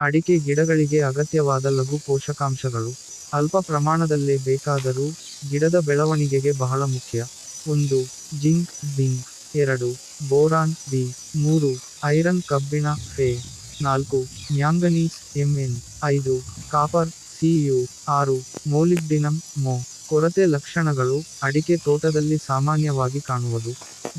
ಅಡಿಕೆ ಗಿಡಗಳಿಗೆ ಅಗತ್ಯವಾದ ಲಘು ಪೋಷಕಾಂಶಗಳು. ಅಲ್ಪ ಪ್ರಮಾಣದಲ್ಲೇ ಬೇಕಾದರೂ ಗಿಡದ ಬೆಳವಣಿಗೆಗೆ ಬಹಳ ಮುಖ್ಯ. ಒಂದು, ಜಿಂಕ್ ಬಿಂಕ್ ಎರಡು, ಬೋರಾನ್, ಬಿ. ಮೂರು, ಐರನ್ ಕಬ್ಬಿಣ ಫೆ ನಾಲ್ಕು, ಮ್ಯಾಂಗನೀಸ್ ಎಂಎನ್ ಐದು, ಕಾಪರ್ ಸಿಯು ಆರು, ಮೋಲಿಬ್ಡಿನಮ್, ಮೊ. ಕೊರತೆ ಲಕ್ಷಣಗಳು ಅಡಿಕೆ ತೋಟದಲ್ಲಿ ಸಾಮಾನ್ಯವಾಗಿ ಕಾಣುವುದು.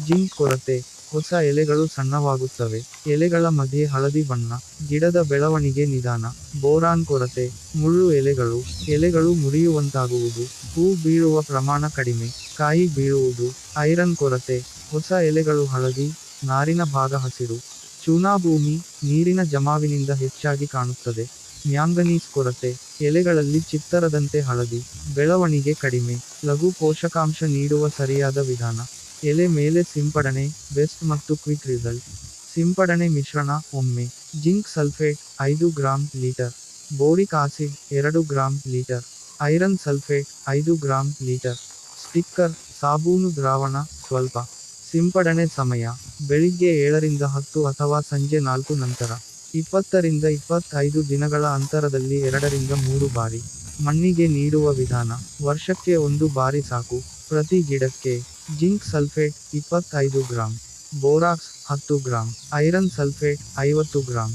ಜಿಂಕ್ ಕೊರತೆ. ಹೊಸ ಎಲೆಗಳು ಸಣ್ಣವಾಗುತ್ತವೆ. ಎಲೆಗಳ ಮಧ್ಯೆ ಹಳದಿ ಬಣ್ಣ, ಗಿಡದ ಬೆಳವಣಿಗೆ ನಿಧಾನ, ಬೋರಾನ್ ಕೊರತೆ, ಮುಳ್ಳು ಎಲೆಗಳು ಎಲೆಗಳು ಮುರಿಯುವಂತಾಗುವುದು, ಹೂ ಬೀಳುವ ಪ್ರಮಾಣ ಕಡಿಮೆ, ಕಾಯಿ ಬೀಳುವುದು, ಐರನ್ ಕೊರತೆ, ಹೊಸ ಎಲೆಗಳು ಹಳದಿ, ನಾರಿನ ಭಾಗ ಹಸಿರು ಚೂನಾಭೂಮಿ ನೀರಿನ ಜಮಾವಿನಿಂದ ಹೆಚ್ಚಾಗಿ ಕಾಣುತ್ತದೆ, ಮ್ಯಾಂಗನೀಸ್ ಕೊರತೆ, ಎಲೆಗಳಲ್ಲಿ ಚಿತ್ತರದಂತೆ ಹಳದಿ, ಬೆಳವಣಿಗೆ ಕಡಿಮೆ, ಲಘು ಪೋಷಕಾಂಶ ನೀಡುವ ಸರಿಯಾದ ವಿಧಾನ. ಎಲೆ ಮೇಲೆ ಸಿಂಪಡಣೆ ಬೆಸ್ಟ್ ಮತ್ತು ಕ್ವಿಕ್ ರಿಸಲ್ಟ್ ಸಿಂಪಡಣೆ ಮಿಶ್ರಣ, ಒಮ್ಮೆ. ಜಿಂಕ್ ಸಲ್ಫೇಟ್ ಐದು ಗ್ರಾಂ ಲೀಟರ್ ಬೋರಿಕ್ ಆಸಿಡ್ ಎರಡು ಗ್ರಾಂ ಲೀಟರ್ ಐರನ್ ಸಲ್ಫೇಟ್ ಐದು ಗ್ರಾಂ ಲೀಟರ್ ಸ್ಟಿಕ್ಕರ್ ಸಾಬೂನು ದ್ರಾವಣ, ಸ್ವಲ್ಪ. ಸಿಂಪಡಣೆ ಸಮಯ. ಬೆಳಿಗ್ಗೆ ಏಳರಿಂದ ಹತ್ತು ಅಥವಾ ಸಂಜೆ ನಾಲ್ಕು ನಂತರ. ಇಪ್ಪತ್ತರಿಂದ ಇಪ್ಪತ್ತೈದು ದಿನಗಳ ಅಂತರದಲ್ಲಿ ಎರಡರಿಂದ ಮೂರು ಬಾರಿ. ಮಣ್ಣಿಗೆ ನೀಡುವ ವಿಧಾನ. ವರ್ಷಕ್ಕೆ ಒಂದು ಬಾರಿ ಸಾಕು. ಪ್ರತಿ ಗಿಡಕ್ಕೆ. ಜಿಂಕ್ ಸಲ್ಫೇಟ್ ಇಪ್ಪತ್ತೈದು ಗ್ರಾಂ, ಬೋರಾಕ್ಸ್ ಹತ್ತು ಗ್ರಾಂ, ಐರನ್ ಸಲ್ಫೇಟ್ ಐವತ್ತು ಗ್ರಾಂ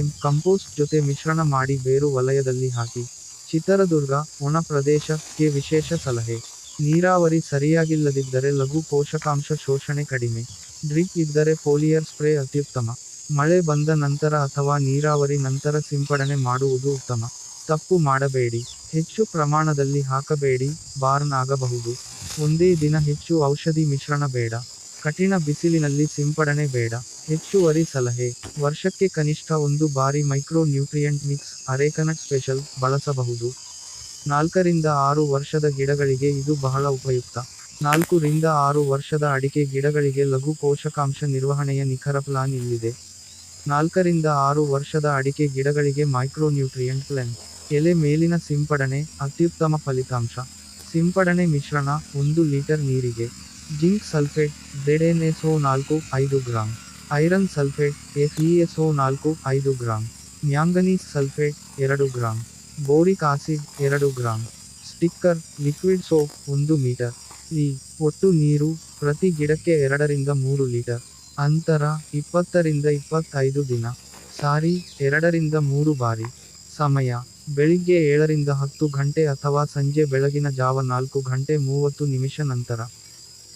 ಎಂ ಕಂಪೋಸ್ಟ್ ಜೊತೆ ಮಿಶ್ರಣ ಮಾಡಿ ಬೇರು ವಲಯದಲ್ಲಿ ಹಾಕಿ. ಚಿತ್ರದುರ್ಗ, ಒಣ ಪ್ರದೇಶಕ್ಕೆ ವಿಶೇಷ ಸಲಹೆ. ನೀರಾವರಿ ಸರಿಯಾಗಿಲ್ಲದಿದ್ದರೆ ಲಘು ಪೋಷಕಾಂಶ ಶೋಷಣೆ ಕಡಿಮೆ. ಡ್ರಿಪ್ ಇದ್ದರೆ ಫೋಲಿಯರ್ ಸ್ಪ್ರೇ ಅತ್ಯುತ್ತಮ. ಮಳೆ ಬಂದ ನಂತರ ಅಥವಾ ನೀರಾವರಿ ನಂತರ ಸಿಂಪಡಣೆ ಮಾಡುವುದು ಉತ್ತಮ. ತಪ್ಪು ಮಾಡಬೇಡಿ. ಹೆಚ್ಚು ಪ್ರಮಾಣದಲ್ಲಿ ಹಾಕಬೇಡಿ. ಬಾರ್ನ್ ಆಗಬಹುದು. ಒಂದೇ ದಿನ ಹೆಚ್ಚು ಔಷಧಿ ಮಿಶ್ರಣ ಬೇಡ. ಕಠಿಣ ಬಿಸಿಲಿನಲ್ಲಿ ಸಿಂಪಡಣೆ ಬೇಡ. ಹೆಚ್ಚುವರಿ ಸಲಹೆ. ವರ್ಷಕ್ಕೆ ಕನಿಷ್ಠ ಒಂದು ಬಾರಿ micro nutrient mix arecanut special ಬಳಸಬಹುದು. ನಾಲ್ಕರಿಂದ ಆರು ವರ್ಷದ ಗಿಡಗಳಿಗೆ ಇದು ಬಹಳ ಉಪಯುಕ್ತ. ನಾಲ್ಕು ರಿಂದ ಆರು ವರ್ಷದ ಅಡಿಕೆ ಗಿಡಗಳಿಗೆ ಲಘು ಪೋಷಕಾಂಶ ನಿರ್ವಹಣೆಯ ನಿಖರ ಪ್ಲಾನ್ ಇಲ್ಲಿದೆ. ನಾಲ್ಕರಿಂದ ಆರು ವರ್ಷದ ಅಡಿಕೆ ಗಿಡಗಳಿಗೆ ಮೈಕ್ರೋ ನ್ಯೂಟ್ರಿಯೆಂಟ್ ಪ್ಲಾನ್. ಎಲೆ ಮೇಲಿನ ಸಿಂಪಡಣೆ ಅತ್ಯುತ್ತಮ ಫಲಿತಾಂಶ. ಸಿಂಪಡಣೆ ಮಿಶ್ರಣ ಒಂದು ಲೀಟರ್ ನೀರಿಗೆ. ಜಿಂಕ್ ಸಲ್ಫೇಟ್ ZnSO ನಾಲ್ಕು ಐದು ಗ್ರಾಂ. ಐರನ್ ಸಲ್ಫೇಟ್ FeSO ನಾಲ್ಕು ಐದು ಗ್ರಾಂ. ಮ್ಯಾಂಗನೀಸ್ ಸಲ್ಫೇಟ್, ಎರಡು ಗ್ರಾಂ. ಬೋರಿಕ್ ಆಸಿಡ್, ಎರಡು ಗ್ರಾಂ. ಸ್ಟಿಕ್ಕರ್, ಲಿಕ್ವಿಡ್ ಸೋಪ್, ಒಂದು ಮೀಟರ್. ಈ ಒಟ್ಟು ನೀರು ಪ್ರತಿ ಗಿಡಕ್ಕೆ ಎರಡರಿಂದ ಮೂರು ಲೀಟರ್. ಅಂತರ ಇಪ್ಪತ್ತರಿಂದ ಇಪ್ಪತ್ತೈದು ದಿನ. ಸಾರಿ, ಎರಡರಿಂದ ಮೂರು ಬಾರಿ. ಸಮಯ ಬೆಳಿಗ್ಗೆ ಏಳರಿಂದ ಹತ್ತು ಗಂಟೆ ಅಥವಾ ಸಂಜೆ ಬೆಳಗಿನ ಜಾವ ನಾಲ್ಕು ಗಂಟೆ ಮೂವತ್ತು ನಿಮಿಷ ನಂತರ.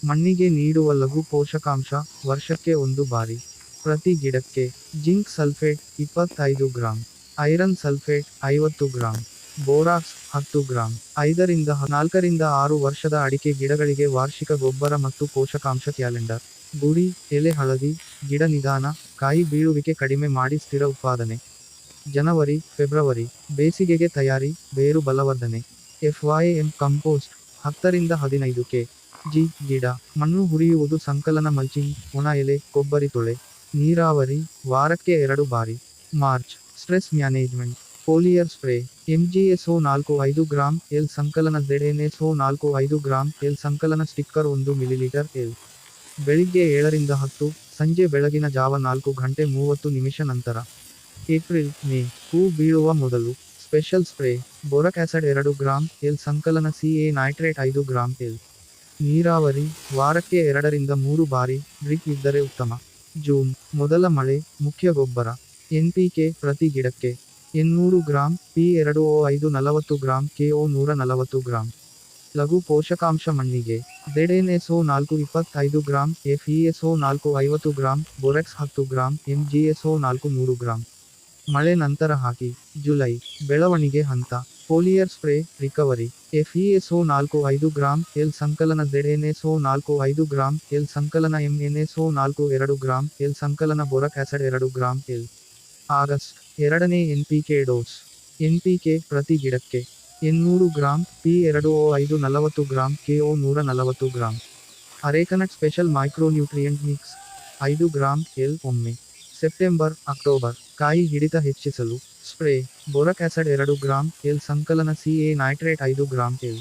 ಮಣ್ಣಿಗೆ ನೀಡುವ ಲಘು ಪೋಷಕಾಂಶ ವರ್ಷಕ್ಕೆ ಒಂದು ಬಾರಿ. ಪ್ರತಿ ಗಿಡಕ್ಕೆ ಜಿಂಕ್ ಸಲ್ಫೇಟ್ ಇಪ್ಪತ್ತೈದು ಗ್ರಾಂ, ಐರನ್ ಸಲ್ಫೇಟ್ ಐವತ್ತು ಗ್ರಾಂ, ಬೋರಾಕ್ಸ್ ಹತ್ತು ಗ್ರಾಂ, ಐದರಿಂದ ನಾಲ್ಕರಿಂದ ಆರು ವರ್ಷದ ಅಡಿಕೆ ಗಿಡಗಳಿಗೆ ವಾರ್ಷಿಕ ಗೊಬ್ಬರ ಮತ್ತು ಪೋಷಕಾಂಶ ಕ್ಯಾಲೆಂಡರ್. ಗುಡಿ, ಎಲೆ ಹಳದಿ, ಗಿಡ ನಿಧಾನ, ಕಾಯಿ ಬೀಳುವಿಕೆ ಕಡಿಮೆ ಮಾಡಿ ಸ್ಥಿರ ಉತ್ಪಾದನೆ. ಜನವರಿ, ಫೆಬ್ರವರಿ, ಬೇಸಿಗೆಗೆ ತಯಾರಿ, ಬೇರು ಬಲವರ್ಧನೆ. ಎಫ್ವೈಎಂ ಕಂಪೋಸ್ಟ್, ಹತ್ತರಿಂದ ಹದಿನೈದು ಕೆ. ಜಿ. ಗಿಡ, ಮಣ್ಣು ಹುರಿಯುವುದು ಸಂಕಲನ ಮಲ್ಚಿಂಗ್, ಒಣ ಎಲೆ, ಕೊಬ್ಬರಿ ತೊಳೆ, ನೀರಾವರಿ, ವಾರಕ್ಕೆ ಎರಡು ಬಾರಿ. March, stress management. Foliar spray, MGSO ನಾಲ್ಕು ಐದು ಗ್ರಾಂ ಎಲ್ ಸಂಕಲನ ಓ ನಾಲ್ಕು ಐದು ಗ್ರಾಂ ಎಲ್ ಸಂಕಲನ ಸ್ಟಿಕ್ಕರ್ ಒಂದು ಮಿಲಿಲೀಟರ್ ಎಲ್. ಬೆಳಿಗ್ಗೆ ಏಳರಿಂದ ಹತ್ತು, ಸಂಜೆ ಬೆಳಗಿನ ಜಾವ ನಾಲ್ಕು ಗಂಟೆ ಮೂವತ್ತು ನಿಮಿಷ ನಂತರ. ಏಪ್ರಿಲ್ ಮೇ, ಹೂ ಬೀಳುವ ಮೊದಲು, ಸ್ಪೆಷಲ್ ಸ್ಪ್ರೇ, ಬೋರಕ್ ಆಸಿಡ್ ಎರಡು ಗ್ರಾಂ, ಎಲ್ ಸಂಕಲನ ಸಿ ಎ ನೈಟ್ರೇಟ್ ಐದು ಗ್ರಾಂ, ಎಲ್ ನೀರಾವರಿ, ವಾರಕ್ಕೆ ಎರಡರಿಂದ ಮೂರು ಬಾರಿ, ಡ್ರಿಪ್ ಇದ್ದರೆ ಉತ್ತಮ. ಜೂನ್, ಮೊದಲ ಮಳೆ, ಮುಖ್ಯ ಗೊಬ್ಬರ, ಎನ್ ಎನ್ಪಿಕೆ ಪ್ರತಿ ಗಿಡಕ್ಕೆ, ಎನ್ನೂರು ಗ್ರಾಂ, ಪಿ ಎರಡು ಓ ಐದು ನಲವತ್ತು ಗ್ರಾಂ ಒ ನೂರ ನಲವತ್ತು ಗ್ರಾಂ. ಲಘು ಪೋಷಕಾಂಶ ಮಣ್ಣಿಗೆ ZnSO ನಾಲ್ಕು ಇಪ್ಪತ್ತೈದು ಗ್ರಾಂ ಓ ನಾಲ್ಕು ಐವತ್ತು ಗ್ರಾಂ, ಬೋರೆಕ್ಸ್ ಹತ್ತು ಗ್ರಾಂ ಓ ನಾಲ್ಕು ನೂರು ಗ್ರಾಂ. ಮಳೆ ನಂತರ ಹಾಕಿ, ಜುಲೈ, ಬೆಳವಣಿಗೆ ಹಂತ, ಪೋಲಿಯರ್ ಸ್ಪ್ರೇ, ರಿಕವರಿ ಎಫ್ಇಎಸ್ಒ ನಾಲ್ಕು ಐದು ಗ್ರಾಂ, ಎಲ್ ಸಂಕಲನ ZnSO ನಾಲ್ಕು ಐದು ಗ್ರಾಂ, ಎಲ್ ಸಂಕಲನ MnSO ನಾಲ್ಕು ಎರಡು ಗ್ರಾಂ, ಎಲ್ ಸಂಕಲನ ಬೊರಕ್ ಆಸಿಡ್ ಎರಡು ಗ್ರಾಂ, ಎಲ್ ಆಗಸ್ಟ್ ಎರಡನೇ N P K dose, N P K ಪ್ರತಿ ಗಿಡಕ್ಕೆ ಎನ್ನೂರು ಗ್ರಾಂ, ಪಿ ಎರಡು ಓ ಐದು ನಲವತ್ತು ಗ್ರಾಂ ಕೆಒ ನೂರ ನಲವತ್ತು gram. Areca nut special micronutrient mix, ಐದು ಗ್ರಾಂ, ಎಲ್ ಒಮ್ಮೆ. September, October. ಕಾಯಿ ಹಿಡಿತ ಹೆಚ್ಚಿಸಲು ಸ್ಪ್ರೇ. ಬೋರಕ್ ಆಸಿಡ್ ಎರಡು ಗ್ರಾಂ ಎಲ್ ಸಂಕಲನ ಸಿ ಎ ನೈಟ್ರೇಟ್ ಐದು ಗ್ರಾಂ ಎಲ್.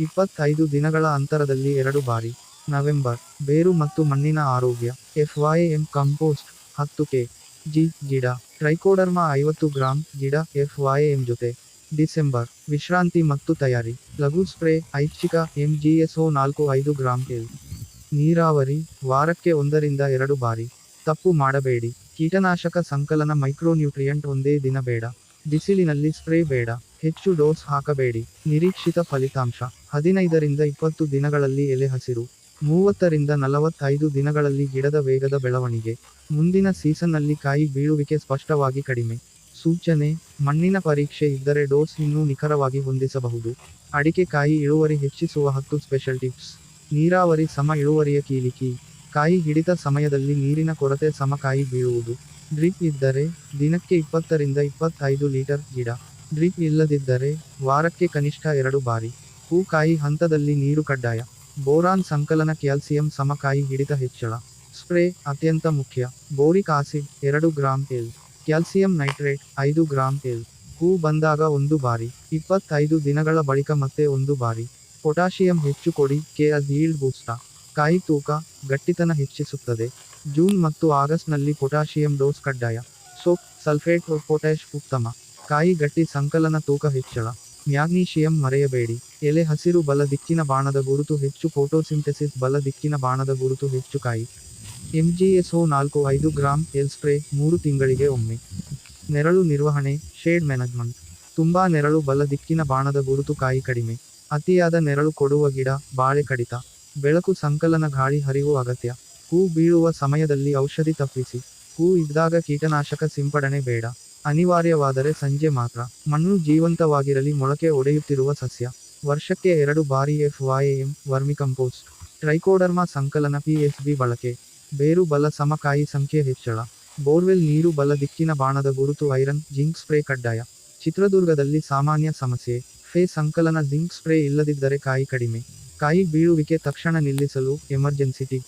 ಇಪ್ಪತ್ತೈದು ದಿನಗಳ ಅಂತರದಲ್ಲಿ ಎರಡು ಬಾರಿ. ನವೆಂಬರ್, ಬೇರು ಮತ್ತು ಮಣ್ಣಿನ ಆರೋಗ್ಯ. ಎಫ್ವೈಎಂ ಕಂಪೋಸ್ಟ್, ಹತ್ತು ಕೆ. ಜಿ, ಗಿಡ. ಟ್ರೈಕೋಡರ್ಮಾ ಐವತ್ತು ಗ್ರಾಂ, ಗಿಡ ಎಫ್ ಎಂ ಜೊತೆ. ಡಿಸೆಂಬರ್, ವಿಶ್ರಾಂತಿ ಮತ್ತು ತಯಾರಿ. ಲಘು ಸ್ಪ್ರೇ, ಐಚ್ಛಿಕ, ಎಂಜಿಎಸ್ಒ ನಾಲ್ಕು ಐದು ಗ್ರಾಂ ಎಲ್. ನೀರಾವರಿ, ವಾರಕ್ಕೆ ಒಂದರಿಂದ ಎರಡು ಬಾರಿ. ತಪ್ಪು ಮಾಡಬೇಡಿ. ಕೀಟನಾಶಕ ಸಂಕಲನ ಮೈಕ್ರೋನ್ಯೂಟ್ರಿಯಂಟ್ ಒಂದೇ ದಿನ ಬೇಡ. ಬಿಸಿಲಿನಲ್ಲಿ ಸ್ಪ್ರೇ ಬೇಡ. ಹೆಚ್ಚು ಡೋಸ್ ಹಾಕಬೇಡಿ. ನಿರೀಕ್ಷಿತ ಫಲಿತಾಂಶ. ಹದಿನೈದರಿಂದ ಇಪ್ಪತ್ತು ದಿನಗಳಲ್ಲಿ ಎಲೆ ಹಸಿರು. ಮೂವತ್ತರಿಂದ ನಲವತ್ತೈದು ದಿನಗಳಲ್ಲಿ ಗಿಡದ ವೇಗದ ಬೆಳವಣಿಗೆ. ಮುಂದಿನ ಸೀಸನ್ನಲ್ಲಿ ಕಾಯಿ ಬೀಳುವಿಕೆ ಸ್ಪಷ್ಟವಾಗಿ ಕಡಿಮೆ. ಸೂಚನೆ, ಮಣ್ಣಿನ ಪರೀಕ್ಷೆ ಇದ್ದರೆ ಡೋಸ್ ಇನ್ನೂ ನಿಖರವಾಗಿ ಹೊಂದಿಸಬಹುದು. ಅಡಿಕೆ ಕಾಯಿ ಇಳುವರಿ ಹೆಚ್ಚಿಸುವ ಹತ್ತು ಸ್ಪೆಷಲ್ ಟಿಪ್ಸ್. ನೀರಾವರಿ ಸಮ ಇಳುವರಿಯ ಕೀಲಿಕಿ. ಕಾಯಿ ಹಿಡಿತ ಸಮಯದಲ್ಲಿ ನೀರಿನ ಕೊರತೆ ಸಮ ಕಾಯಿ ಬೀಳುವುದು. ಡ್ರಿಪ್ ಇದ್ದರೆ ದಿನಕ್ಕೆ ಇಪ್ಪತ್ತರಿಂದ ಇಪ್ಪತ್ತೈದು ಲೀಟರ್ ಗಿಡ. ಡ್ರಿಪ್ ಇಲ್ಲದಿದ್ದರೆ ವಾರಕ್ಕೆ ಕನಿಷ್ಠ ಎರಡು ಬಾರಿ. ಹೂ ಕಾಯಿ ಹಂತದಲ್ಲಿ ನೀರು ಕಡ್ಡಾಯ. ಬೋರಾನ್ ಸಂಕಲನ ಕ್ಯಾಲ್ಸಿಯಂ ಸಮಕಾಯಿ ಹಿಡಿತ ಹೆಚ್ಚಳ. ಸ್ಪ್ರೇ ಅತ್ಯಂತ ಮುಖ್ಯ. ಬೋರಿಕ್ ಆಸಿಡ್ ಎರಡು ಗ್ರಾಂ ಎಲ್. ಕ್ಯಾಲ್ಸಿಯಂ ನೈಟ್ರೇಟ್ ಐದು ಗ್ರಾಂ ಎಲ್. ಹೂ ಬಂದಾಗ ಒಂದು ಬಾರಿ. ಇಪ್ಪತ್ತೈದು ದಿನಗಳ ಬಳಿಕ ಮತ್ತೆ ಒಂದು ಬಾರಿ. ಪೊಟ್ಯಾಷಿಯಂ ಹೆಚ್ಚು ಕೊಡಿ. ಕೆ ಯೀಲ್ಡ್ ಬೂಸ್ಟಾ ಕಾಯಿ ತೂಕ ಗಟ್ಟಿತನ ಹೆಚ್ಚಿಸುತ್ತದೆ. ಜೂನ್ ಮತ್ತು ಆಗಸ್ಟ್ನಲ್ಲಿ ಪೊಟ್ಯಾಷಿಯಂ ಡೋಸ್ ಕಡ್ಡಾಯ. ಸೋಪ್, ಸಲ್ಫೇಟ್ ಪೊಟ್ಯಾಶ್ ಉತ್ತಮ. ಕಾಯಿ ಗಟ್ಟಿ ಸಂಕಲನ ತೂಕ ಹೆಚ್ಚಳ. ಮ್ಯಾಗ್ನೀಷಿಯಂ ಮರೆಯಬೇಡಿ. ಎಲೆ ಹಸಿರು ಬಲ ದಿಕ್ಕಿನ ಬಾಣದ ಗುರುತು ಹೆಚ್ಚು. ಫೋಟೋಸಿಂಥೆಸಿಸ್ ಬಲ ದಿಕ್ಕಿನ ಬಾಣದ ಗುರುತು ಹೆಚ್ಚು. ಕಾಯಿ. ಎಂಜಿಎಸ್ಒ ನಾಲ್ಕು ಐದು ಗ್ರಾಂ ಎಲ್ ಸ್ಪ್ರೇ ಮೂರು ತಿಂಗಳಿಗೆ ಒಮ್ಮೆ. ನೆರಳು ನಿರ್ವಹಣೆ, ಶೇಡ್ ಮ್ಯಾನೇಜ್ಮೆಂಟ್. ತುಂಬಾ ನೆರಳು ಬಲ ದಿಕ್ಕಿನ ಬಾಣದ ಗುರುತು ಕಾಯಿ ಕಡಿಮೆ. ಅತಿಯಾದ ನೆರಳು ಕೊಡುವ ಗಿಡ, ಬಾಳೆ ಕಡಿತ. ಬೆಳಕು ಸಂಕಲನ ಗಾಳಿ ಹರಿವು ಅಗತ್ಯ. ಹೂ ಬೀಳುವ ಸಮಯದಲ್ಲಿ ಔಷಧಿ ತಪ್ಪಿಸಿ. ಹೂ ಇದ್ದಾಗ ಕೀಟನಾಶಕ ಸಿಂಪಡಣೆ ಬೇಡ. ಅನಿವಾರ್ಯವಾದರೆ ಸಂಜೆ ಮಾತ್ರ. ಮಣ್ಣು ಜೀವಂತವಾಗಿರಲಿ ಮೊಳಕೆ ಒಡೆಯುತ್ತಿರುವ ಸಸ್ಯ. ವರ್ಷಕ್ಕೆ ಎರಡು ಬಾರಿ ಎಫ್ ಎಂ ವರ್ಮಿಕಂಪೋಸ್ಟ್ ಟ್ರೈಕೋಡರ್ಮಾ ಸಂಕಲನ ಪಿಎಸ್ಬಿ ಬಳಕೆ. ಬೇರು ಬಲ ಸಮಕಾಯಿ ಸಂಖ್ಯೆ ಹೆಚ್ಚಳ. ಬೋರ್ವೆಲ್ ನೀರು ಬಲ ದಿಕ್ಕಿನ ಬಾಣದ ಗುರುತು ಐರನ್ ಜಿಂಕ್ ಸ್ಪ್ರೇ ಕಡ್ಡಾಯ. ಚಿತ್ರದುರ್ಗದಲ್ಲಿ ಸಾಮಾನ್ಯ ಸಮಸ್ಯೆ. ಫೇ ಸಂಕಲನ ಜಿಂಕ್ ಸ್ಪ್ರೇ ಇಲ್ಲದಿದ್ದರೆ ಕಾಯಿ ಕಡಿಮೆ. ಕಾಯಿ ಬೀಳುವಿಕೆ ತಕ್ಷಣ ನಿಲ್ಲಿಸಲು ಎಮರ್ಜೆನ್ಸಿಟಿ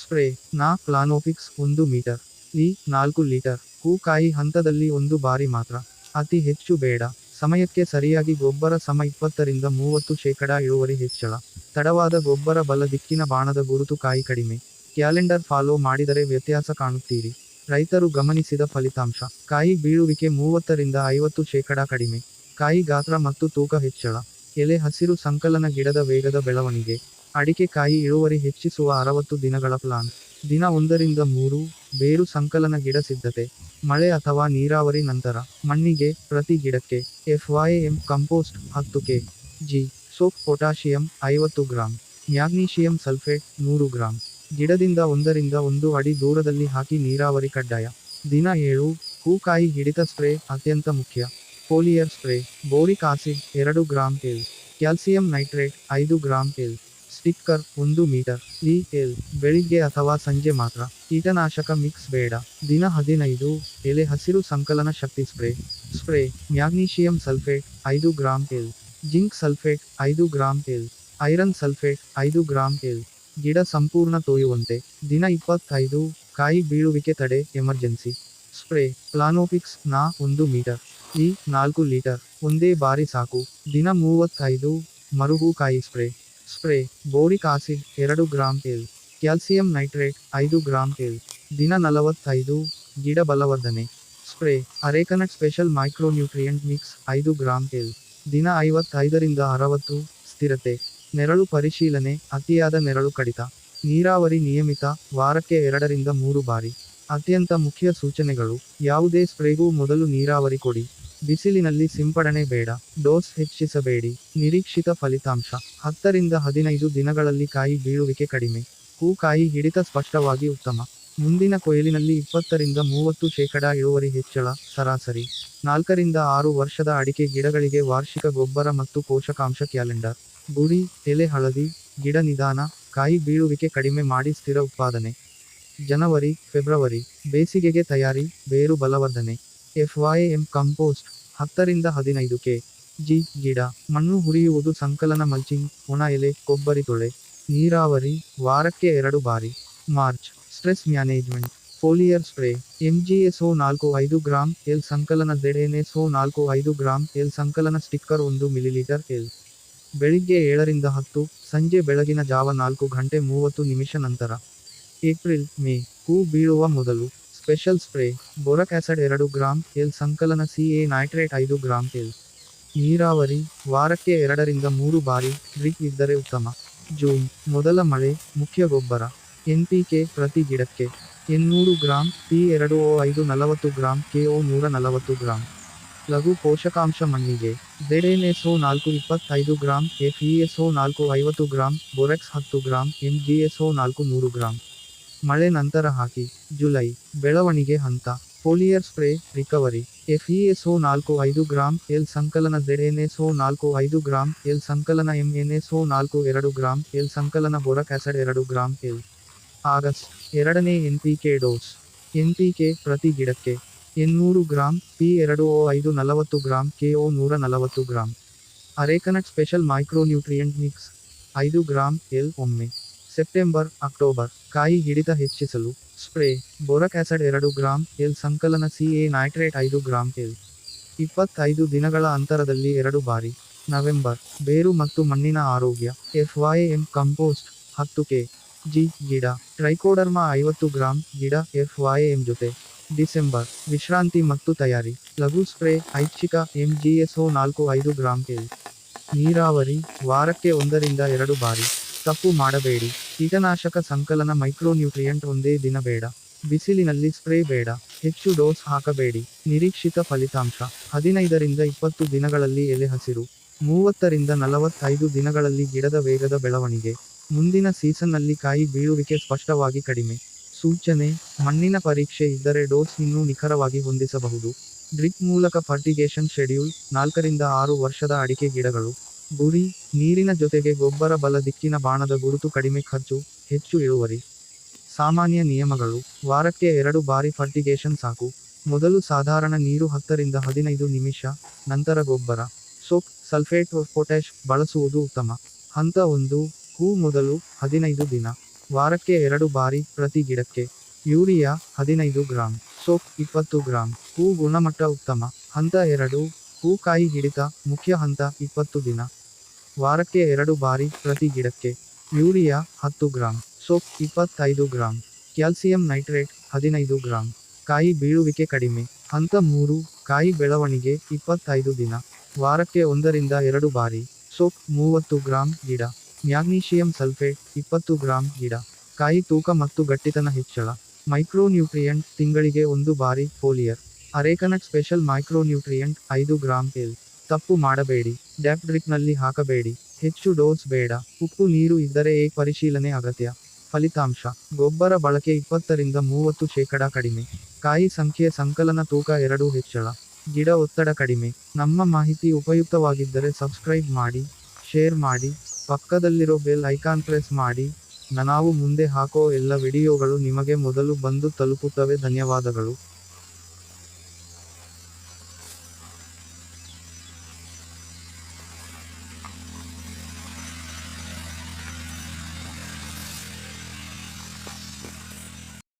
ಸ್ಪ್ರೇ ನಾ ಪ್ಲಾನೋಫಿಕ್ಸ್ ಒಂದು ಮೀಟರ್, ಈ ನಾಲ್ಕು ಲೀಟರ್ ಹೂ ಕಾಯಿ ಹಂತದಲ್ಲಿ ಒಂದು ಬಾರಿ ಮಾತ್ರ. ಅತಿ ಹೆಚ್ಚು ಬೇಡ. ಸಮಯಕ್ಕೆ ಸರಿಯಾಗಿ ಗೊಬ್ಬರ ಸಮ ಇಪ್ಪತ್ತರಿಂದ ಮೂವತ್ತು ಶೇಕಡ ಇಳುವರಿ ಹೆಚ್ಚಳ. ತಡವಾದ ಗೊಬ್ಬರ ಬಲ ದಿಕ್ಕಿನ ಬಾಣದ ಗುರುತು ಕಾಯಿ ಕಡಿಮೆ. ಕ್ಯಾಲೆಂಡರ್ ಫಾಲೋ ಮಾಡಿದರೆ ವ್ಯತ್ಯಾಸ ಕಾಣುತ್ತೀರಿ. ರೈತರು ಗಮನಿಸಿದ ಫಲಿತಾಂಶ. ಕಾಯಿ ಬೀಳುವಿಕೆ ಮೂವತ್ತರಿಂದ ಐವತ್ತು ಶೇಕಡ ಕಡಿಮೆ. ಕಾಯಿ ಗಾತ್ರ ಮತ್ತು ತೂಕ ಹೆಚ್ಚಳ. ಎಲೆ ಹಸಿರು ಸಂಕಲನ ಗಿಡದ ವೇಗದ ಬೆಳವಣಿಗೆ. ಅಡಿಕೆ ಕಾಯಿ ಇಳುವರಿ ಹೆಚ್ಚಿಸುವ ಅರವತ್ತು ದಿನಗಳ ಪ್ಲಾನ್. ದಿನ ಒಂದರಿಂದ ಮೂರು, ಬೇರು ಸಂಕಲನ ಗಿಡ ಸಿದ್ಧತೆ. ಮಳೆ ಅಥವಾ ನೀರಾವರಿ ನಂತರ, ಮಣ್ಣಿಗೆ, ಪ್ರತಿ ಗಿಡಕ್ಕೆ ಎಫ್ ಎಂ ಕಂಪೋಸ್ಟ್ ಹತ್ತು ಕೆ ಜಿ, ಸೋಪ್ ಪೊಟ್ಯಾಷಿಯಂ ಐವತ್ತು ಗ್ರಾಂ, ಮ್ಯಾಗ್ನೀಷಿಯಂ ಸಲ್ಫೇಟ್ ನೂರು ಗ್ರಾಂ, ಗಿಡದಿಂದ ಒಂದರಿಂದ ಒಂದು ಅಡಿ ದೂರದಲ್ಲಿ ಹಾಕಿ ನೀರಾವರಿ ಕಡ್ಡಾಯ. ದಿನ ಏಳು, ಹೂಕಾಯಿ ಹಿಡಿತ ಸ್ಪ್ರೇ ಅತ್ಯಂತ ಮುಖ್ಯ. ಫೋಲಿಯರ್ ಸ್ಪ್ರೇ ಬೋರಿಕ್ ಆಸಿಡ್, ಎರಡು ಗ್ರಾಂ ಎಲ್. ಕ್ಯಾಲ್ಸಿಯಂ ನೈಟ್ರೇಟ್, ಐದು ಗ್ರಾಂ ಎಲ್. ಸ್ಟಿಕ್ಕರ್, ಒಂದು ಮೀಟರ್. ಈ ಎಲ್, ಬೆಳಿಗ್ಗೆ ಅಥವಾ ಸಂಜೆ ಮಾತ್ರ. ಕೀಟನಾಶಕ ಮಿಕ್ಸ್ ಬೇಡ. ದಿನ ಹದಿನೈದು, ಎಲೆ ಹಸಿರು ಸಂಕಲನ ಶಕ್ತಿ ಸ್ಪ್ರೇ. ಸ್ಪ್ರೇ, ಮ್ಯಾಗ್ನೀಷಿಯಂ ಸಲ್ಫೇಟ್, ಐದು ಗ್ರಾಂ ಎಲ್. ಜಿಂಕ್ ಸಲ್ಫೇಟ್, ಐದು ಗ್ರಾಂ ಎಲ್. ಐರನ್ ಸಲ್ಫೇಟ್, ಐದು ಗ್ರಾಂ ಎಲ್. ಗಿಡ ಸಂಪೂರ್ಣ ತೋಯುವಂತೆ. ದಿನ ಇಪ್ಪತ್ತೈದು, ಕಾಯಿ ಬೀಳುವಿಕೆ ತಡೆ, ಎಮರ್ಜೆನ್ಸಿ. ಸ್ಪ್ರೇ, ಪ್ಲಾನೋಪಿಕ್ಸ್, ನಾ, ಒಂದು ಮೀಟರ್. ಈ ನಾಲ್ಕು ಲೀಟರ್ ಒಂದೇ ಬಾರಿ ಸಾಕು. ದಿನ ಮೂವತ್ತೈದು, ಮರುಹೂಕಾಯಿ ಸ್ಪ್ರೇ. ಸ್ಪ್ರೇ, ಬೋರಿಕ್ ಆಸಿಡ್, ಎರಡು ಗ್ರಾಂ ಎಲ್ ಕ್ಯಾಲ್ಸಿಯಂ ನೈಟ್ರೇಟ್, ಐದು ಗ್ರಾಂ ಎಲ್ ದಿನ ನಲವತ್ತೈದು, ಗಿಡ ಬಲವರ್ಧನೆ. Spray, areca nut special micronutrient mix, ಐದು ಗ್ರಾಂ ಎಲ್ ದಿನ ಐವತ್ತೈದರಿಂದ ಅರವತ್ತು, ಸ್ಥಿರತೆ. ನೆರಳು ಪರಿಶೀಲನೆ, ಅತಿಯಾದ ನೆರಳು ಕಡಿತ. ನೀರಾವರಿ ನಿಯಮಿತ, ವಾರಕ್ಕೆ ಎರಡರಿಂದ ಮೂರು ಬಾರಿ. ಅತ್ಯಂತ ಮುಖ್ಯ ಸೂಚನೆಗಳು. ಯಾವುದೇ ಸ್ಪ್ರೇಗೂ ಮೊದಲು ನೀರಾವರಿ ಕೊಡಿ. ಬಿಸಿಲಿನಲ್ಲಿ ಸಿಂಪಡಣೆ ಬೇಡ, ಡೋಸ್ ಹೆಚ್ಚಿಸಬೇಡಿ, ನಿರೀಕ್ಷಿತ ಫಲಿತಾಂಶ. ಹತ್ತರಿಂದ ಹದಿನೈದು ದಿನಗಳಲ್ಲಿ ಕಾಯಿ ಬೀಳುವಿಕೆ ಕಡಿಮೆ. ಹೂ ಕಾಯಿ ಹಿಡಿತ ಸ್ಪಷ್ಟವಾಗಿ ಉತ್ತಮ. ಮುಂದಿನ ಕೊಯ್ಲಿನಲ್ಲಿ ಇಪ್ಪತ್ತರಿಂದ ಮೂವತ್ತು ಶೇಕಡಾ ಇಳುವರಿ ಹೆಚ್ಚಳ, ಸರಾಸರಿ. ನಾಲ್ಕರಿಂದ ಆರು ವರ್ಷದ ಅಡಿಕೆ ಗಿಡಗಳಿಗೆ ವಾರ್ಷಿಕ ಗೊಬ್ಬರ ಮತ್ತು ಪೋಷಕಾಂಶ ಕ್ಯಾಲೆಂಡರ್. ಗುರಿ ಎಲೆ ಹಳದಿ, ಗಿಡ ನಿಧಾನ, ಕಾಯಿ ಬೀಳುವಿಕೆ ಕಡಿಮೆ ಮಾಡಿ ಸ್ಥಿರ ಉತ್ಪಾದನೆ. ಜನವರಿ, ಫೆಬ್ರವರಿ. ಬೇಸಿಗೆಗೆ ತಯಾರಿ, ಬೇರು ಬಲವರ್ಧನೆ. ಎಫ್ ಎಂ ಕಂಪೋಸ್ಟ್ ಹತ್ತರಿಂದ ಹದಿನೈದು ಕೆ. ಜಿ, ಗಿಡ, ಮಣ್ಣು ಹುರಿಯುವುದು ಸಂಕಲನ ಮಲ್ಚಿಂಗ್ ಒಣ ಎಲೆ, ಕೊಬ್ಬರಿ ತೊಳೆ, ನೀರಾವರಿ, ವಾರಕ್ಕೆ ಎರಡು ಬಾರಿ. March, stress management foliar spray MGSO ನಾಲ್ಕು ಐದು ಗ್ರಾಂ ಎಲ್ ಸಂಕಲನ ZNSO ನಾಲ್ಕು ಐದು ಗ್ರಾಂ ಎಲ್ ಸಂಕಲನ ಸ್ಟಿಕ್ಕರ್ ಒಂದು ಮಿಲಿಲೀಟರ್ ಎಲ್. ಬೆಳಿಗ್ಗೆ ಏಳರಿಂದ ಹತ್ತು, ಸಂಜೆ ಬೆಳಗಿನ ಜಾವ ನಾಲ್ಕು ಗಂಟೆ ಮೂವತ್ತು ನಿಮಿಷ ನಂತರ. ಏಪ್ರಿಲ್, ಮೇ, ಹೂ ಬೀಳುವ ಮೊದಲು. ಸ್ಪೆಷಲ್ ಸ್ಪ್ರೇ ಬೋರಕ್ ಆಸಿಡ್ ಎರಡು ಗ್ರಾಂ, ಎಲ್ ಸಂಕಲನ ಸಿ ಎ ನೈಟ್ರೇಟ್ ಐದು ಗ್ರಾಂ ಎಲ್. ನೀರಾವರಿ, ವಾರಕ್ಕೆ ಎರಡರಿಂದ ಮೂರು ಬಾರಿ ಡ್ರಿಪ್ ಇದ್ದರೆ ಉತ್ತಮ. ಜೂನ್, ಮೊದಲ ಮಳೆ, ಮುಖ್ಯ ಗೊಬ್ಬರ. ಎನ್ ಪಿ ಕೆ ಪ್ರತಿ ಗಿಡಕ್ಕೆ ಎನ್ನೂರು ಗ್ರಾಂ, ಪಿ ಎರಡು ಓ ಐದು ನಲವತ್ತು ಗ್ರಾಂ ಕೆಒ ನೂರ ನಲವತ್ತು ಗ್ರಾಂ. ಲಘು ಪೋಷಕಾಂಶ ಮಣ್ಣಿಗೆ ಝೆಡ್ಎನ್ಎಸ್ಒ ನಾಲ್ಕು ಇಪ್ಪತ್ತೈದು ಗ್ರಾಂ ಎಫ್ಇಎಸ್ಒ ನಾಲ್ಕು ಐವತ್ತು ಗ್ರಾಂ, ಬೊರೆಕ್ಸ್ ಹತ್ತು ಗ್ರಾಂ ಎಂಜಿಎಸ್ಒ ನಾಲ್ಕು ನೂರು ಗ್ರಾಂ. ಮಳೆ ನಂತರ ಹಾಕಿ, ಜುಲೈ, ಬೆಳವಣಿಗೆ ಹಂತ, ಪೋಲಿಯರ್ ಸ್ಪ್ರೇ, ರಿಕವರಿ, ಎಫ್ಇಎಸ್ಒ ನಾಲ್ಕು ಐದು ಗ್ರಾಂ, ಎಲ್ ಸಂಕಲನ ಝೆಡ್ಎನ್ಎಸ್ಒ ನಾಲ್ಕು ಐದು ಗ್ರಾಂ, ಎಲ್ ಸಂಕಲನ ಎಂಎನ್ಎಸ್ಒ ನಾಲ್ಕು ಎರಡು ಗ್ರಾಂ, ಎಲ್ ಸಂಕಲನ ಬೋರಕ್ ಆಸಿಡ್ ಎರಡು ಗ್ರಾಂ, ಎಲ್ ಆಗಸ್ಟ್ ಎರಡನೇ ಎನ್ಪಿಕೆ ಡೋಸ್ ಎನ್ಪಿಕೆ ಪ್ರತಿ ಗಿಡಕ್ಕೆ ಎನ್ನೂರು ಗ್ರಾಂ, ಪಿ ಎರಡು ಒ ಐದು ನಲವತ್ತು ಗ್ರಾಂ ಒ ನೂರ ನಲವತ್ತು gram. Areca nut special micronutrient mix, ಐದು ಗ್ರಾಂ, ಎಲ್ ಒಮ್ಮೆ. ಸೆಪ್ಟೆಂಬರ್, ಅಕ್ಟೋಬರ್, ಕಾಯಿ ಹಿಡಿತ ಹೆಚ್ಚಿಸಲು, ಸ್ಪ್ರೇ, ಬೋರಕ್ ಆಸಿಡ್ ಎರಡು ಗ್ರಾಂ, ಎಲ್ ಸಂಕಲನ ಸಿ ಎ ನೈಟ್ರೇಟ್ ಐದು ಗ್ರಾಂ, ಎಲ್ ಇಪ್ಪತ್ತೈದು ದಿನಗಳ ಅಂತರದಲ್ಲಿ ಎರಡು ಬಾರಿ, ನವೆಂಬರ್, ಬೇರು ಮತ್ತು ಮಣ್ಣಿನ ಆರೋಗ್ಯ ಎಫ್ ವೈ ಎಂ ಕಂಪೋಸ್ಟ್, ಹತ್ತು ಕೆ, ಜಿ, ಗಿಡ, ಟ್ರೈಕೋಡರ್ಮಾ ಐವತ್ತು ಗ್ರಾಂ, ಗಿಡ ಎಫ್ ವೈ ಎಂ ಜೊತೆ, ಡಿಸೆಂಬರ್, ವಿಶ್ರಾಂತಿ ಮತ್ತು ತಯಾರಿ, ಲಘು ಸ್ಪ್ರೇ, ಐಚ್ಛಿಕ, ಎಂ ಜಿ ಎಸ್ ಒ ನಾಲ್ಕು ಐದು ಗ್ರಾಂ, ಎಲ್ ನೀರಾವರಿ, ವಾರಕ್ಕೆ ಒಂದರಿಂದ ಎರಡು ಬಾರಿ, ತಪ್ಪು ಮಾಡಬೇಡಿ. ಕೀಟನಾಶಕ ಸಂಕಲನ ಮೈಕ್ರೋನ್ಯೂಟ್ರಿಯೆಂಟ್ ಒಂದೇ ದಿನ ಬೇಡ. ಬಿಸಿಲಿನಲ್ಲಿ ಸ್ಪ್ರೇ ಬೇಡ. ಹೆಚ್ಚು ಡೋಸ್ ಹಾಕಬೇಡಿ. ನಿರೀಕ್ಷಿತ ಫಲಿತಾಂಶ. ಹದಿನೈದರಿಂದ ಇಪ್ಪತ್ತು ದಿನಗಳಲ್ಲಿ ಎಲೆ ಹಸಿರು. ಮೂವತ್ತರಿಂದ ನಲವತ್ತೈದು ದಿನಗಳಲ್ಲಿ ಗಿಡದ ವೇಗದ ಬೆಳವಣಿಗೆ. ಮುಂದಿನ ಸೀಸನ್ನಲ್ಲಿ ಕಾಯಿ ಬೀಳುವಿಕೆ ಸ್ಪಷ್ಟವಾಗಿ ಕಡಿಮೆ. ಸೂಚನೆ, ಮಣ್ಣಿನ ಪರೀಕ್ಷೆ ಇದ್ದರೆ ಡೋಸ್ ಇನ್ನೂ ನಿಖರವಾಗಿ ಹೊಂದಿಸಬಹುದು. ಡ್ರಿಪ್ ಮೂಲಕ ಫರ್ಟಿಗೇಷನ್ ಶೆಡ್ಯೂಲ್, ನಾಲ್ಕರಿಂದ ಆರು ವರ್ಷದ ಅಡಿಕೆ ಗಿಡಗಳು. ಗುರಿ ನೀರಿನ ಜೊತೆಗೆ ಗೊಬ್ಬರ ಬಲ ದಿಕ್ಕಿನ ಬಾಣದ ಗುರುತು ಕಡಿಮೆ ಖರ್ಚು, ಹೆಚ್ಚು ಇಳುವರಿ. ಸಾಮಾನ್ಯ ನಿಯಮಗಳು. ವಾರಕ್ಕೆ ಎರಡು ಬಾರಿ ಫರ್ಟಿಗೇಷನ್ ಸಾಕು. ಮೊದಲು ಸಾಧಾರಣ ನೀರು ಹತ್ತರಿಂದ ಹದಿನೈದು ನಿಮಿಷ, ನಂತರ ಗೊಬ್ಬರ. ಸೋಪ್ ಸಲ್ಫೇಟ್ ಪೊಟ್ಯಾಶ್ ಬಳಸುವುದು ಉತ್ತಮ. ಹಂತ ಒಂದು, ಹೂ ಮೊದಲು ಹದಿನೈದು ದಿನ. ವಾರಕ್ಕೆ ಎರಡು ಬಾರಿ ಪ್ರತಿ ಗಿಡಕ್ಕೆ. ಯೂರಿಯಾ ಹದಿನೈದು ಗ್ರಾಂ. ಸೋಪ್ ಇಪ್ಪತ್ತು ಗ್ರಾಂ. ಹೂ ಗುಣಮಟ್ಟ ಉತ್ತಮ. ಹಂತ ಎರಡು ಹೂ ಕಾಯಿ ಹಿಡಿತ ಮುಖ್ಯ ಹಂತ ಇಪ್ಪತ್ತು ದಿನ. ವಾರಕ್ಕೆ ಎರಡು ಬಾರಿ ಪ್ರತಿ ಗಿಡಕ್ಕೆ. ಯೂರಿಯಾ ಹತ್ತು ಗ್ರಾಂ. ಸೋಪ್ ಇಪ್ಪತ್ತೈದು ಗ್ರಾಂ. ಕ್ಯಾಲ್ಸಿಯಂ ನೈಟ್ರೇಟ್ ಹದಿನೈದು ಗ್ರಾಂ. ಕಾಯಿ ಬೀಳುವಿಕೆ ಕಡಿಮೆ. ಹಂತ ಮೂರು, ಕಾಯಿ ಬೆಳವಣಿಗೆ ಇಪ್ಪತ್ತೈದು ದಿನ. ವಾರಕ್ಕೆ ಒಂದರಿಂದ ಎರಡು ಬಾರಿ. ಸೋಪ್ ಮೂವತ್ತು ಗ್ರಾಂ ಗಿಡ. ಮ್ಯಾಗ್ನೀಷಿಯಂ ಸಲ್ಫೇಟ್ ಇಪ್ಪತ್ತು ಗ್ರಾಂ ಗಿಡ. ಕಾಯಿ ತೂಕ ಮತ್ತು ಗಟ್ಟಿತನ ಹೆಚ್ಚಳ. ಮೈಕ್ರೋನ್ಯೂಟ್ರಿಯೆಂಟ್ ತಿಂಗಳಿಗೆ ಒಂದು ಬಾರಿ ಫೋಲಿಯರ್ ಅರೇಕನಟ್ ಸ್ಪೆಷಲ್ ಮೈಕ್ರೋನ್ಯೂಟ್ರಿಯಂಟ್ ಐದು ಗ್ರಾಂ ಎಲ್. ತಪ್ಪು ಮಾಡಬೇಡಿ. ಡ್ಯಾಪ್ ಡ್ರಿಪ್ನಲ್ಲಿ ಹಾಕಬೇಡಿ. ಹೆಚ್ಚು ಡೋಸ್ ಬೇಡ. ಉಪ್ಪು, ನೀರು ಇದ್ದರೆ ಏ ಪರಿಶೀಲನೆ ಅಗತ್ಯ. ಫಲಿತಾಂಶ, ಗೊಬ್ಬರ ಬಳಕೆ ಇಪ್ಪತ್ತರಿಂದ ಮೂವತ್ತು ಶೇಕಡ ಕಡಿಮೆ. ಕಾಯಿ ಸಂಖ್ಯೆ ಸಂಕಲನ ತೂಕ ಎರಡು ಹೆಚ್ಚಳ. ಗಿಡ ಒತ್ತಡ ಕಡಿಮೆ. ನಮ್ಮ ಮಾಹಿತಿ ಉಪಯುಕ್ತವಾಗಿದ್ದರೆ ಸಬ್ಸ್ಕ್ರೈಬ್ ಮಾಡಿ, ಶೇರ್ ಮಾಡಿ, ಪಕ್ಕದಲ್ಲಿರೋ ಬೆಲ್ ಐಕಾನ್ ಪ್ರೆಸ್ ಮಾಡಿ. ನಾವು ಮುಂದೆ ಹಾಕೋ ಎಲ್ಲ ವಿಡಿಯೋಗಳು ನಿಮಗೆ ಮೊದಲು ಬಂದು ತಲುಪುತ್ತವೆ. ಧನ್ಯವಾದಗಳು.